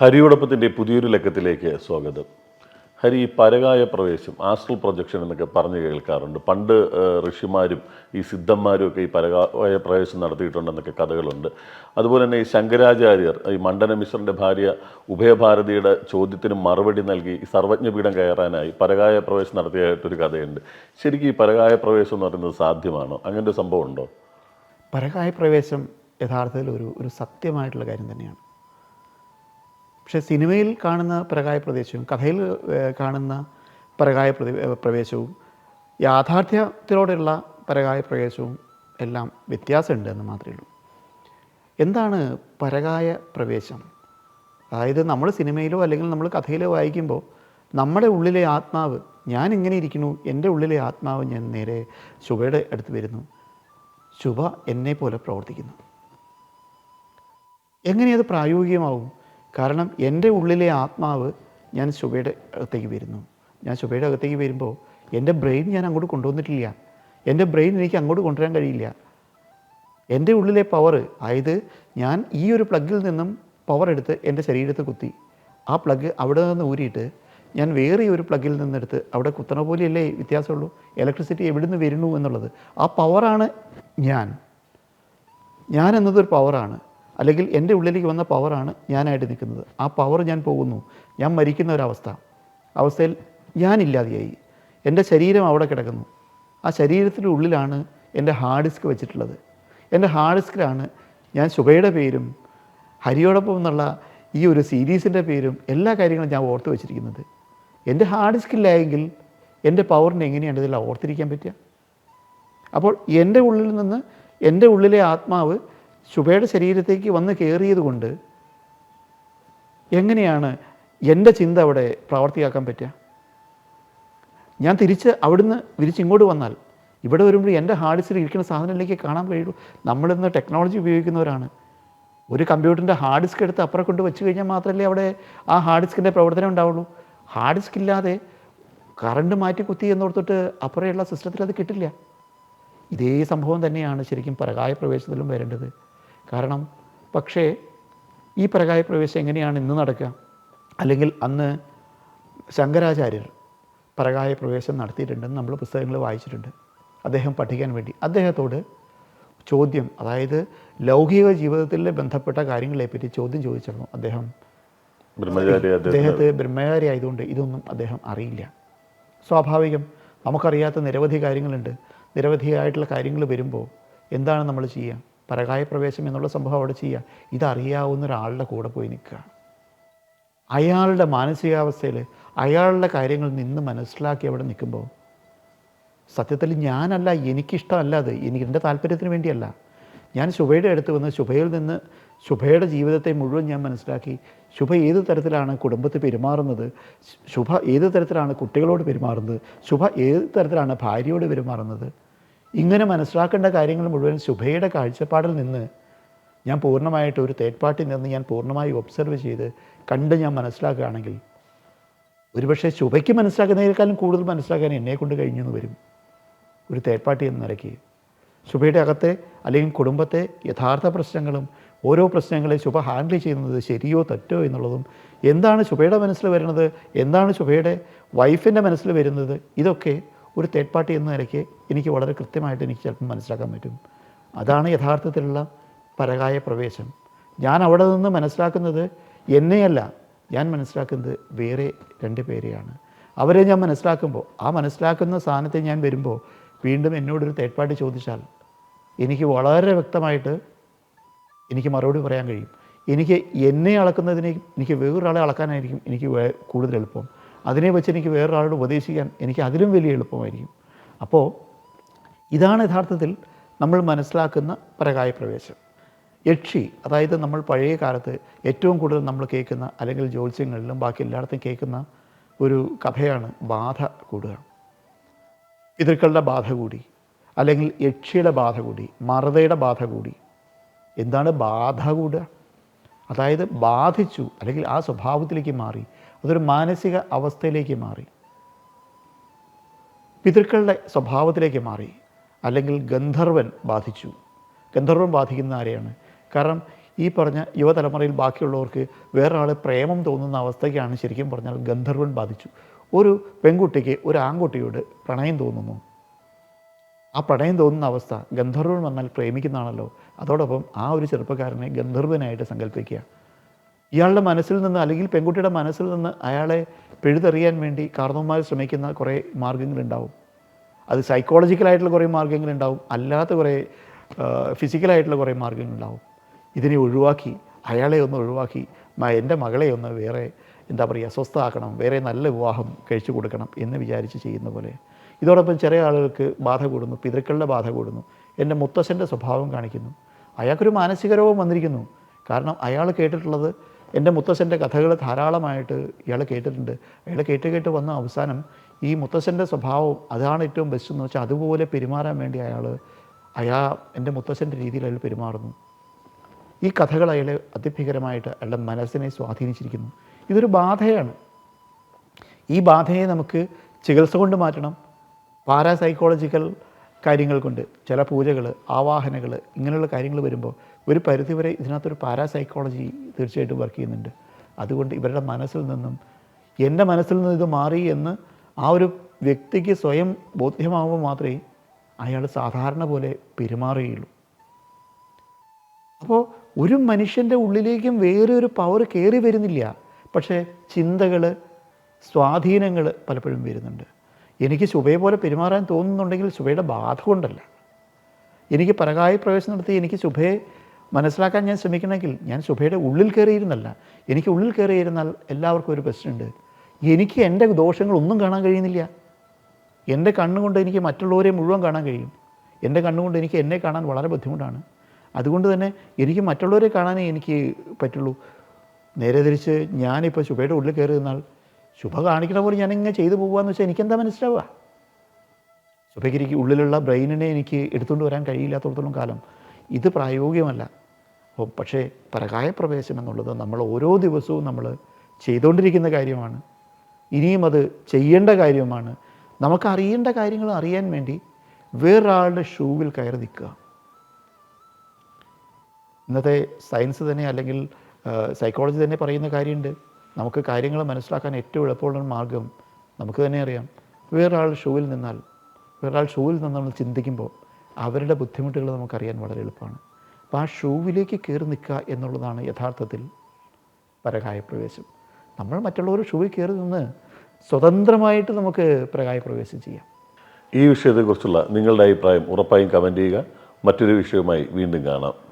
ഹരിയോടൊപ്പത്തിന്റെ പുതിയൊരു ലക്കത്തിലേക്ക് സ്വാഗതം. ഹരി പരകായ പ്രവേശം ആസ്ട്രൽ പ്രൊജക്ഷൻ എന്നൊക്കെ പറഞ്ഞു കേൾക്കാറുണ്ട്. പണ്ട് ഋഷിമാരും ഈ സിദ്ധന്മാരും ഒക്കെ ഈ പരകായ പ്രവേശം നടത്തിയിട്ടുണ്ടെന്നൊക്കെ കഥകളുണ്ട്. അതുപോലെ തന്നെ ഈ ശങ്കരാചാര്യർ ഈ മണ്ഡന മിശ്രന്റെ ഭാര്യ ഉഭയഭാരതിയുടെ ചോദ്യത്തിന് മറുപടി നൽകി ഈ സർവജ്ഞപീഠം കയറാനായി പരകായ പ്രവേശം നടത്തിയായിട്ടൊരു കഥയുണ്ട്. ശരിക്കും ഈ പരകായ പ്രവേശം എന്ന് പറയുന്നത് സാധ്യമാണോ? അങ്ങനെ ഒരു സംഭവം ഉണ്ടോ? പരകായ പ്രവേശം യഥാർത്ഥത്തിൽ ഒരു ഒരു സത്യമായിട്ടുള്ള കാര്യം തന്നെയാണ്. പക്ഷേ സിനിമയിൽ കാണുന്ന പ്രകായ പ്രദേശവും കഥയിൽ കാണുന്ന പരകായ പ്രവേശവും യാഥാർത്ഥ്യത്തിലൂടെയുള്ള പരകായ പ്രവേശവും എല്ലാം വ്യത്യാസമുണ്ട് എന്ന് മാത്രമേ ഉള്ളൂ. എന്താണ് പരകായ പ്രവേശം? അതായത് നമ്മൾ സിനിമയിലോ അല്ലെങ്കിൽ നമ്മൾ കഥയിലോ വായിക്കുമ്പോൾ നമ്മുടെ ഉള്ളിലെ ആത്മാവ് ഞാൻ ഇങ്ങനെ ഇരിക്കുന്നു എന്റെ ഉള്ളിലെ ആത്മാവ് ഞാൻ നേരെ ശുഭയുടെ അടുത്ത് വരുന്നു ശുഭ എന്നെ പോലെ പ്രവർത്തിക്കുന്നു. എങ്ങനെയത് പ്രായോഗികമാവും? കാരണം എന്റെ ഉള്ളിലെ ആത്മാവ് ഞാൻ ശുഭയുടെ അകത്തേക്ക് വരുന്നു. ഞാൻ ശുഭയുടെ അകത്തേക്ക് വരുമ്പോൾ എന്റെ ബ്രെയിൻ ഞാൻ അങ്ങോട്ട് കൊണ്ടുവന്നിട്ടില്ല. എന്റെ ബ്രെയിൻ എനിക്ക് അങ്ങോട്ട് കൊണ്ടുവരാൻ കഴിയില്ല. എന്റെ ഉള്ളിലെ പവർ അതായത് ഞാൻ ഈ ഒരു പ്ലഗിൽ നിന്നും പവർ എടുത്ത് എന്റെ ശരീരത്തിൽ കുത്തി. ആ പ്ലഗ് അവിടെ നിന്ന് ഊരിയിട്ട് ഞാൻ വേറെ ഒരു പ്ലഗിൽ നിന്നെടുത്ത് അവിടെ കുത്തണ പോലെയല്ലേ വ്യത്യാസമുള്ളൂ? ഇലക്ട്രിസിറ്റി എവിടെ നിന്ന് വരുന്നു എന്നുള്ളത്. ആ പവറാണ് ഞാൻ. ഞാൻ എന്നതൊരു പവറാണ് അല്ലെങ്കിൽ എന്റെ ഉള്ളിലേക്ക് വന്ന പവറാണ് ഞാനായിട്ട് നിൽക്കുന്നത്. ആ പവർ ഞാൻ പോകുന്നു. ഞാൻ മരിക്കുന്ന ഒരവസ്ഥ. അവസ്ഥയിൽ ഞാനില്ലാതെയായി എന്റെ ശരീരം അവിടെ കിടക്കുന്നു. ആ ശരീരത്തിന്റെ ഉള്ളിലാണ് എന്റെ ഹാർഡ് ഡിസ്ക് വെച്ചിട്ടുള്ളത്. എന്റെ ഹാർഡ് ഡിസ്കിലാണ് ഞാൻ ശുഭയുടെ പേരും ഹരിയോടൊപ്പം എന്നുള്ള ഈ ഒരു സീരീസിന്റെ പേരും എല്ലാ കാര്യങ്ങളും ഞാൻ ഓർത്ത് വെച്ചിരിക്കുന്നത്. എന്റെ ഹാർഡ് ഡിസ്ക് ഇല്ലായെങ്കിൽ എന്റെ പവറിനെ എങ്ങനെയാണ് ഇതിൽ ഓർത്തിരിക്കാൻ പറ്റുക? അപ്പോൾ എന്റെ ഉള്ളിൽ നിന്ന് എന്റെ ഉള്ളിലെ ആത്മാവ് ശുഭയുടെ ശരീരത്തേക്ക് വന്ന് കയറിയത് കൊണ്ട് എങ്ങനെയാണ് എന്റെ ചിന്ത അവിടെ പ്രാവർത്തിയാക്കാൻ പറ്റുക? ഞാൻ തിരിച്ച് അവിടുന്ന് തിരിച്ചിങ്ങോട്ട് വന്നാൽ ഇവിടെ വരുമ്പോൾ എന്റെ ഹാർഡ് ഡിസ്കിൽ ഇരിക്കുന്ന സാധനത്തിലേക്ക് കാണാൻ കഴിയുള്ളൂ. നമ്മളിന്ന് ടെക്നോളജി ഉപയോഗിക്കുന്നവരാണ്. ഒരു കമ്പ്യൂട്ടറിന്റെ ഹാർഡ് ഡിസ്ക് എടുത്ത് അപ്പുറം കൊണ്ട് വെച്ച് കഴിഞ്ഞാൽ മാത്രമല്ലേ അവിടെ ആ ഹാർഡ് ഡിസ്കിന്റെ പ്രവർത്തനം ഉണ്ടാവുള്ളൂ. ഹാർഡ് ഡിസ്ക് ഇല്ലാതെ കറണ്ട് മാറ്റി കുത്തി എന്നോർത്തിട്ട് അപ്പുറമുള്ള സിസ്റ്റത്തിൽ അത് കിട്ടില്ല. ഇതേ സംഭവം തന്നെയാണ് ശരിക്കും പരകായ പ്രവേശത്തിലും വരേണ്ടത്. കാരണം പക്ഷേ ഈ പ്രകായ പ്രവേശം എങ്ങനെയാണ് ഇന്ന് നടക്കുക? അല്ലെങ്കിൽ അന്ന് ശങ്കരാചാര്യർ പ്രകായ പ്രവേശം നടത്തിയിട്ടുണ്ടെന്ന് നമ്മൾ പുസ്തകങ്ങൾ വായിച്ചിട്ടുണ്ട്. അദ്ദേഹം പഠിക്കാൻ വേണ്ടി. അദ്ദേഹത്തോട് ചോദ്യം അതായത് ലൗകിക ജീവിതത്തിൽ ബന്ധപ്പെട്ട കാര്യങ്ങളെപ്പറ്റി ചോദ്യം ചോദിച്ചിരുന്നു അദ്ദേഹം. അദ്ദേഹത്തെ ബ്രഹ്മചാരി ആയതുകൊണ്ട് ഇതൊന്നും അദ്ദേഹം അറിയില്ല. സ്വാഭാവികം നമുക്കറിയാത്ത നിരവധി കാര്യങ്ങളുണ്ട്. നിരവധിയായിട്ടുള്ള കാര്യങ്ങൾ വരുമ്പോൾ എന്താണ് നമ്മൾ ചെയ്യുക? പരകായ പ്രവേശം എന്നുള്ള സംഭവം അവിടെ ചെയ്യുക. ഇതറിയാവുന്ന ഒരാളുടെ കൂടെ പോയി നിൽക്കുക. അയാളുടെ മാനസികാവസ്ഥയിൽ അയാളുടെ കാര്യങ്ങൾ നിന്ന് മനസ്സിലാക്കി അവിടെ നിൽക്കുമ്പോൾ സത്യത്തിൽ ഞാനല്ല എനിക്കിഷ്ടമല്ല അത്. എനിക്ക് എന്റെ താല്പര്യത്തിന് വേണ്ടിയല്ല. ഞാൻ ശുഭയുടെ അടുത്ത് വന്ന് ശുഭയിൽ നിന്ന് ശുഭയുടെ ജീവിതത്തെ മുഴുവൻ ഞാൻ മനസ്സിലാക്കി. ശുഭ ഏത് തരത്തിലാണ് കുടുംബത്തിൽ പെരുമാറുന്നത്? ശുഭ ഏത് തരത്തിലാണ് കുട്ടികളോട് പെരുമാറുന്നത്? ശുഭ ഏത് തരത്തിലാണ് ഭാര്യയോട് പെരുമാറുന്നത്? ഇങ്ങനെ മനസ്സിലാക്കേണ്ട കാര്യങ്ങൾ മുഴുവൻ ശുഭയുടെ കാഴ്ചപ്പാടിൽ നിന്ന് ഞാൻ പൂർണമായിട്ട് ഒരു തേർഡ് പാർട്ടി നിന്ന് ഞാൻ പൂർണമായി ഒബ്സർവ് ചെയ്ത് കണ്ട് ഞാൻ മനസ്സിലാക്കുകയാണെങ്കിൽ ഒരുപക്ഷെ ശുഭയ്ക്ക് മനസ്സിലാക്കുന്നതിനേക്കാളും കൂടുതൽ മനസ്സിലാക്കാൻ എന്നെ കൊണ്ട് കഴിഞ്ഞെന്ന് വരും. ഒരു തേർഡ് പാർട്ടി എന്ന നിലയ്ക്ക്. ശുഭയുടെ അകത്തെ അല്ലെങ്കിൽ കുടുംബത്തെ യഥാർത്ഥ പ്രശ്നങ്ങളും ഓരോ പ്രശ്നങ്ങളെ ശുഭ ഹാൻഡിൽ ചെയ്യുന്നത് ശരിയോ തെറ്റോ എന്നുള്ളതും എന്താണ് ശുഭയുടെ മനസ്സിൽ വരുന്നത്? എന്താണ് ശുഭയുടെ വൈഫിന്റെ മനസ്സിൽ വരുന്നത്? ഇതൊക്കെ ഒരു തേർഡ് പാർട്ടി എന്ന നിലയ്ക്ക് എനിക്ക് വളരെ കൃത്യമായിട്ട് എനിക്ക് ചിലപ്പം മനസ്സിലാക്കാൻ പറ്റും. അതാണ് യഥാർത്ഥത്തിലുള്ള പരകായ പ്രവേശം. ഞാൻ അവിടെ നിന്ന് മനസ്സിലാക്കുന്നത് എന്നെയല്ല. ഞാൻ മനസ്സിലാക്കുന്നത് വേറെ രണ്ട് പേരെയാണ്. അവരെ ഞാൻ മനസ്സിലാക്കുമ്പോൾ ആ മനസ്സിലാക്കുന്ന സ്ഥാനത്തെ ഞാൻ വരുമ്പോൾ വീണ്ടും എന്നോടൊരു തേർഡ് പാർട്ടി ചോദിച്ചാൽ എനിക്ക് വളരെ വ്യക്തമായിട്ട് എനിക്ക് മറുപടി പറയാൻ കഴിയും. എനിക്ക് എന്നെ അളക്കുന്നതിനെ എനിക്ക് വേറൊരാളെ അളക്കാനായിരിക്കും എനിക്ക് കൂടുതൽ എളുപ്പം. അതിനെ വെച്ച് എനിക്ക് വേറൊരാളോട് ഉപദേശിക്കാൻ എനിക്ക് അതിലും വലിയ എളുപ്പമായിരിക്കും. അപ്പോൾ ഇതാണ് യഥാർത്ഥത്തിൽ നമ്മൾ മനസ്സിലാക്കുന്ന പരകായ പ്രവേശം. യക്ഷി അതായത് നമ്മൾ പഴയ കാലത്ത് ഏറ്റവും കൂടുതൽ നമ്മൾ കേൾക്കുന്ന അല്ലെങ്കിൽ ജ്യോത്സ്യങ്ങളിലും ബാക്കി എല്ലായിടത്തും കേൾക്കുന്ന ഒരു കഥയാണ് ബാധ കൂടുക. പിതൃക്കളുടെ ബാധ കൂടി അല്ലെങ്കിൽ യക്ഷിയുടെ ബാധ കൂടി മറതയുടെ ബാധ കൂടി. എന്താണ് ബാധ കൂടുക? അതായത് ബാധിച്ചു അല്ലെങ്കിൽ ആ സ്വഭാവത്തിലേക്ക് മാറി അതൊരു മാനസിക അവസ്ഥയിലേക്ക് മാറി. പിതൃക്കളുടെ സ്വഭാവത്തിലേക്ക് മാറി അല്ലെങ്കിൽ ഗന്ധർവൻ ബാധിച്ചു. ഗന്ധർവൻ ബാധിക്കുന്ന ആരെയാണ്? കാരണം ഈ പറഞ്ഞ യുവതലമുറയിൽ ബാക്കിയുള്ളവർക്ക് വേറൊരാൾ പ്രേമം തോന്നുന്ന അവസ്ഥയ്ക്കാണ് ശരിക്കും പറഞ്ഞാൽ ഗന്ധർവൻ ബാധിച്ചു. ഒരു പെൺകുട്ടിക്ക് ഒരു ആൺകുട്ടിയോട് പ്രണയം തോന്നുന്നു. ആ പ്രണയം തോന്നുന്ന അവസ്ഥ ഗന്ധർവൻ വന്നാൽ പ്രേമിക്കുന്നതാണല്ലോ. അതോടൊപ്പം ആ ഒരു ചെറുപ്പക്കാരനെ ഗന്ധർവനായിട്ട് സങ്കല്പിക്കുക. ഇയാളുടെ മനസ്സിൽ നിന്ന് അല്ലെങ്കിൽ പെൺകുട്ടിയുടെ മനസ്സിൽ നിന്ന് അയാളെ പിഴുതെറിയാൻ വേണ്ടി കാർന്നവന്മാർ ശ്രമിക്കുന്ന കുറേ മാർഗങ്ങളുണ്ടാവും അത് സൈക്കോളജിക്കലായിട്ടുള്ള കുറേ മാർഗങ്ങളുണ്ടാവും അല്ലാത്ത കുറേ ഫിസിക്കലായിട്ടുള്ള കുറേ മാർഗങ്ങളുണ്ടാവും ഇതിനെ ഒഴിവാക്കി അയാളെ ഒന്ന് ഒഴിവാക്കി എന്റെ മകളെ ഒന്ന് വേറെ എന്താ പറയുക സ്വസ്ഥമാക്കണം വേറെ നല്ല വിവാഹം കഴിച്ചു കൊടുക്കണം എന്ന് വിചാരിച്ച് ചെയ്യുന്ന പോലെ. ഇതോടൊപ്പം ചെറിയ ആളുകൾക്ക് ബാധ കൂടുന്നു പിതൃക്കളുടെ ബാധ കൂടുന്നു. എന്റെ മുത്തശ്ശന്റെ സ്വഭാവം കാണിക്കുന്നു. അയാൾക്കൊരു മാനസിക രോഗം വന്നിരിക്കുന്നു. കാരണം അയാൾ കേട്ടിട്ടുള്ളത് എന്റെ മുത്തശ്ശന്റെ കഥകൾ ധാരാളമായിട്ട് ഇയാൾ കേട്ടിട്ടുണ്ട്. അയാൾ കേട്ട് കേട്ട് വന്ന അവസാനം ഈ മുത്തശ്ശന്റെ സ്വഭാവം അതാണ് ഏറ്റവും ബെസ്റ്റ് എന്ന് വെച്ചാൽ അതുപോലെ പെരുമാറാൻ വേണ്ടി അയാൾ അയാൾ എന്റെ മുത്തശ്ശന്റെ രീതിയിൽ അയാൾ പെരുമാറുന്നു. ഈ കഥകൾ അയാളെ അതിഭീകരമായിട്ട് അയാളുടെ മനസ്സിനെ സ്വാധീനിച്ചിരിക്കുന്നു. ഇതൊരു ബാധയാണ്. ഈ ബാധയെ നമുക്ക് ചികിത്സ കൊണ്ട് മാറ്റണം. പാരാസൈക്കോളജിക്കൽ കാര്യങ്ങൾ കൊണ്ട് ചില പൂജകൾ ആവാഹനകൾ ഇങ്ങനെയുള്ള കാര്യങ്ങൾ വരുമ്പോൾ ഒരു പരിധിവരെ ഇതിനകത്തൊരു പാരാസൈക്കോളജി തീർച്ചയായിട്ടും വർക്ക് ചെയ്യുന്നുണ്ട്. അതുകൊണ്ട് ഇവരുടെ മനസ്സിൽ നിന്നും എന്റെ മനസ്സിൽ നിന്ന് ഇത് മാറി എന്ന് ആ ഒരു വ്യക്തിക്ക് സ്വയം ബോധ്യമാവുമ്പോൾ മാത്രമേ അയാൾ സാധാരണ പോലെ പെരുമാറുകയുള്ളൂ. അപ്പോൾ ഒരു മനുഷ്യന്റെ ഉള്ളിലേക്കും വേറെ ഒരു പവർ കയറി വരുന്നില്ല. പക്ഷേ ചിന്തകൾ സ്വാധീനങ്ങൾ പലപ്പോഴും വരുന്നുണ്ട്. എനിക്ക് ശുഭയെ പോലെ പെരുമാറാൻ തോന്നുന്നുണ്ടെങ്കിൽ ശുഭയുടെ ബാധ കൊണ്ടല്ല. എനിക്ക് പരകായ പ്രവേശനം നടത്തി എനിക്ക് ശുഭയെ മനസ്സിലാക്കാൻ ഞാൻ ശ്രമിക്കണമെങ്കിൽ ഞാൻ ശുഭയുടെ ഉള്ളിൽ കയറിയിരുന്നല്ല. എനിക്ക് ഉള്ളിൽ കയറിയിരുന്നാൽ എല്ലാവർക്കും ഒരു പ്രശ്നമുണ്ട് എനിക്ക് എന്റെ ദോഷങ്ങളൊന്നും കാണാൻ കഴിയുന്നില്ല. എന്റെ കണ്ണുകൊണ്ട് എനിക്ക് മറ്റുള്ളവരെ മുഴുവൻ കാണാൻ കഴിയും. എന്റെ കണ്ണുകൊണ്ട് എനിക്ക് എന്നെ കാണാൻ വളരെ ബുദ്ധിമുട്ടാണ്. അതുകൊണ്ട് തന്നെ എനിക്ക് മറ്റുള്ളവരെ കാണാനേ എനിക്ക് പറ്റുള്ളൂ. നേരെ തിരിച്ച് ഞാനിപ്പോൾ ശുഭയുടെ ഉള്ളിൽ കയറി നിന്നാൽ ശുഭ കാണിക്കണ പോലെ ഞാനിങ്ങനെ ചെയ്തു പോകുകയെന്ന് വെച്ചാൽ എനിക്കെന്താ മനസ്സിലാവുക? എനിക്ക് ഉള്ളിലുള്ള ബ്രെയിനിനെ എനിക്ക് എടുത്തുകൊണ്ട് വരാൻ കഴിയില്ലാത്തടത്തോളം കാലം ഇത് പ്രായോഗികമല്ല. പക്ഷേ പരകായ പ്രവേശനം എന്നുള്ളത് നമ്മൾ ഓരോ ദിവസവും നമ്മൾ ചെയ്തുകൊണ്ടിരിക്കുന്ന കാര്യമാണ്. ഇനിയും അത് ചെയ്യേണ്ട കാര്യമാണ്. നമുക്ക് അറിയേണ്ട കാര്യങ്ങൾ അറിയാൻ വേണ്ടി വേറൊരാളുടെ ഷൂവിൽ കയറി നിൽക്കുക. ഇന്നത്തെ സയൻസ് തന്നെ അല്ലെങ്കിൽ സൈക്കോളജി തന്നെ പറയുന്ന കാര്യമുണ്ട്. നമുക്ക് കാര്യങ്ങൾ മനസ്സിലാക്കാൻ ഏറ്റവും എളുപ്പമുള്ള മാർഗം നമുക്ക് തന്നെ അറിയാം. വേറൊരാൾ ഷൂവിൽ നിന്നാൽ വേറൊരാൾ ഷൂവിൽ നിന്ന് നമ്മൾ ചിന്തിക്കുമ്പോൾ അവരുടെ ബുദ്ധിമുട്ടുകൾ നമുക്കറിയാൻ വളരെ എളുപ്പമാണ്. അപ്പോൾ ആ ഷൂവിലേക്ക് കയറി നിൽക്കുക എന്നുള്ളതാണ് യഥാർത്ഥത്തിൽ പരകായ പ്രവേശം. നമ്മൾ മറ്റുള്ളവർ ഷൂവിൽ കയറി നിന്ന് സ്വതന്ത്രമായിട്ട് നമുക്ക് പ്രകായപ്രവേശം ചെയ്യാം. ഈ വിഷയത്തെക്കുറിച്ചുള്ള നിങ്ങളുടെ അഭിപ്രായം ഉറപ്പായും കമന്റ് ചെയ്യുക. മറ്റൊരു വിഷയവുമായി വീണ്ടും കാണാം.